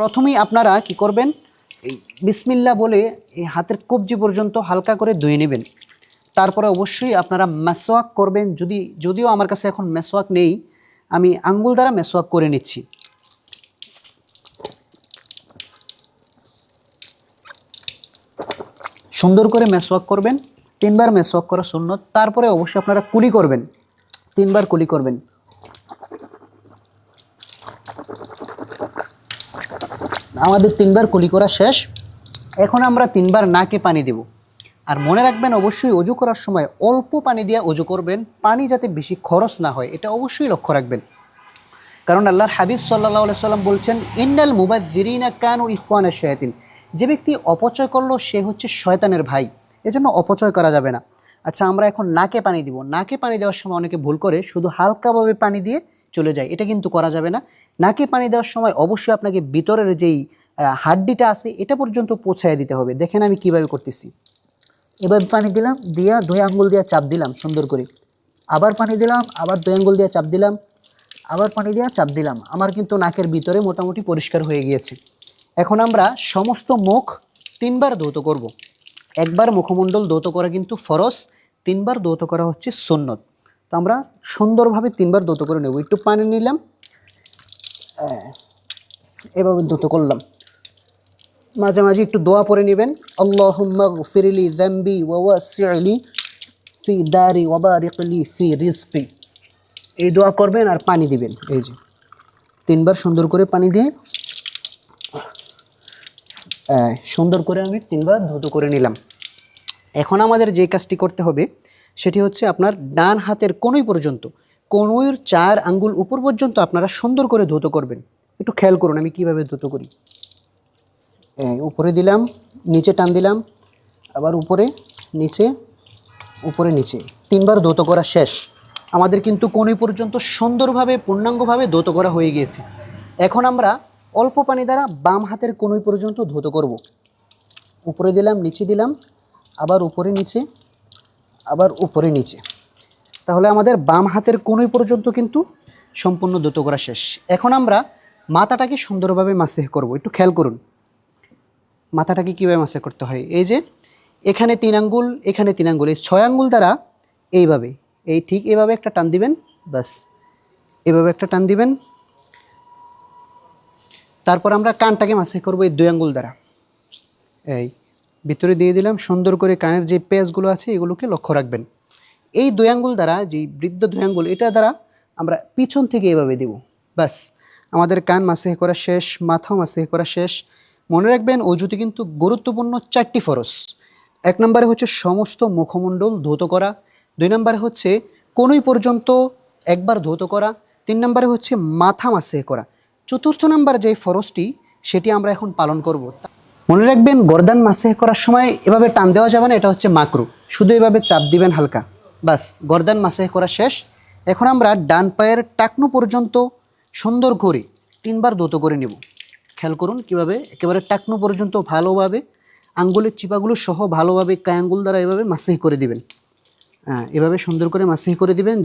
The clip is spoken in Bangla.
প্রথমেই আপনারা কি করবেন? এই বিসমিল্লা বলে এই হাতের কবজি পর্যন্ত হালকা করে ধুয়ে নেবেন। তারপরে অবশ্যই আপনারা মেসোয়াক করবেন। যদি, যদিও আমার কাছে এখন মেসোয়াক নেই, আমি আঙ্গুল দ্বারা মেসোয়াক করে নিচ্ছি। সুন্দর করে মেসওয়াক করবেন। তিনবার মেসওয়াক করা সুন্নত। তারপরে অবশ্যই আপনারা কুলি করবেন। তিনবার কুলি করবেন। আমাদের তিনবার কুলি করা শেষ। এখন আমরা তিনবার নাকে পানি দেব। আর মনে রাখবেন, অবশ্যই অজু করার সময় অল্প পানি দিয়ে অজু করবেন। পানি যাতে বেশি খরচ না হয়, এটা অবশ্যই লক্ষ্য রাখবেন। কারণ আল্লাহর হাবিব সাল্লাহ সাল্লাম বলছেন, ইন্নাল মুবাজিরিনা কান ও ইফওয়ানা শয়াতিন। যে ব্যক্তি অপচয় করল, সে হচ্ছে শয়তানের ভাই। এজন্য অপচয় করা যাবে না। আচ্ছা আমরা এখন নাকে পানি দিব। নাকে পানি দেওয়ার সময় অনেকে ভুল করে, শুধু হালকাভাবে পানি দিয়ে চলে যায়। এটা কিন্তু করা যাবে না। নাকে পানি দেওয়ার সময় অবশ্যই আপনাকে ভিতরের যেই হাড্ডিটা আছে, এটা পর্যন্ত পৌঁছায় দিতে হবে। দেখেন আমি কীভাবে করতেছি। এবার পানি দিলাম, দিয়া দুই আঙ্গুল দিয়ে চাপ দিলাম সুন্দর করে। আবার পানি দিলাম, আবার দুই আঙ্গুল দিয়ে চাপ দিলাম, আবার পানি দিয়ে চাপ দিলাম। আমার কিন্তু নাকের ভিতরে মোটামুটি পরিষ্কার হয়ে গিয়েছে। এখন আমরা সমস্ত মুখ তিনবার ধৌত করব। একবার মুখমণ্ডল ধৌত করা কিন্তু ফরস তিনবার ধৌত করা হচ্ছে সুন্নত। তো আমরা সুন্দরভাবে তিনবার দৌত করে নেব। একটু পানি নিলাম এভাবে ধৌত করলাম। মাঝে মাঝে একটু দোয়া পরে নেবেন। আল্লাহুম্মা গফিরলি যামবি ওয়া ওয়াসি'লি ফি দারি ওয়া বারিকলি ফি রিজকি। এই দোয়া করবেন আর পানি দিবেন। এই যে। তিনবার সুন্দর করে পানি দিয়ে আহ, সুন্দর করে আমি তিনবার ধুতো করে নিলাম। এখন আমাদের যে কাজটি করতে হবে সেটি হচ্ছে আপনার ডান হাতের কোনোই পর্যন্ত কোনোইর চার আঙ্গুল উপর পর্যন্ত আপনারা সুন্দর করে ধুতো করবেন। একটু খেয়াল করুন আমি কীভাবে ধুতো করি। উপরে দিলাম, নিচে টান দিলাম, আবার উপরে, নিচে উপরে, নিচে। তিনবার ধৌত করা শেষ। আমাদের কিন্তু কোনই পর্যন্ত সুন্দরভাবে, পূর্ণাঙ্গভাবে ধৌত করা হয়ে গিয়েছে। এখন আমরা অল্প পানি দ্বারা বাম হাতের কোনই পর্যন্ত ধৌত করব। উপরে দিলাম, নিচে দিলাম, আবার উপরে, নিচে, আবার উপরে, নিচে। তাহলে আমাদের বাম হাতের কোনই পর্যন্ত কিন্তু সম্পূর্ণ দ্রুত করা শেষ। এখন আমরা মাথাটাকে সুন্দরভাবে মাসেহ করব। একটু খেয়াল করুন। মাথাটাকে কীভাবে মাসে করতে হয়? এই যে, এখানে তিন আঙ্গুল, এখানে তিন আঙ্গুল। এই ছয় আঙ্গুল দ্বারা এইভাবে, এই ঠিক এভাবে একটা টান দিবেন বাস এভাবে একটা টান দিবেন। তারপর আমরা কানটাকে মাসে করব এই দুই আঙ্গুল দ্বারা। এই, ভিতরে দিয়ে দিলাম। সুন্দর করে কানের যে পেজগুলো আছে, এগুলোকে লক্ষ্য রাখবেন। এই দুই দ্বারা যে বৃদ্ধ দুই এটা দ্বারা আমরা পিছন থেকে এভাবে দেব। বাস আমাদের কান মাসে করা শেষ, মাথাও মাসে করা শেষ। মনে রাখবেন, অজুতে কিন্তু গুরুত্বপূর্ণ চারটি ফরজ। এক নম্বরে হচ্ছে সমস্ত মুখমণ্ডল ধৌত করা। দুই নম্বরে হচ্ছে কোনোই পর্যন্ত একবার ধৌত করা। তিন নম্বরে হচ্ছে মাথা মাসে করা। চতুর্থ নাম্বার যে ফরজটি, সেটি আমরা এখন পালন করব। মনে রাখবেন, গরদান মাসে করার সময় এভাবে টান দেওয়া যাবে না, এটা হচ্ছে মাকরু। শুধু এভাবে চাপ দিবেন হালকা। বাস, গর্দান মাসে করা শেষ। এখন আমরা ডান পায়ের টাকনু পর্যন্ত সুন্দর করে তিনবার দৌত করে নেব। খেয়াল করুন কীভাবে, একেবারে টাকনু পর্যন্ত ভালোভাবে, আঙ্গুলের চিপাগুলো সহ ভালোভাবে কায় আঙ্গুল দ্বারা এভাবে মাসিহ করে দিবেন। হ্যাঁ এভাবে সুন্দর করে মাসিহ করে দিবেন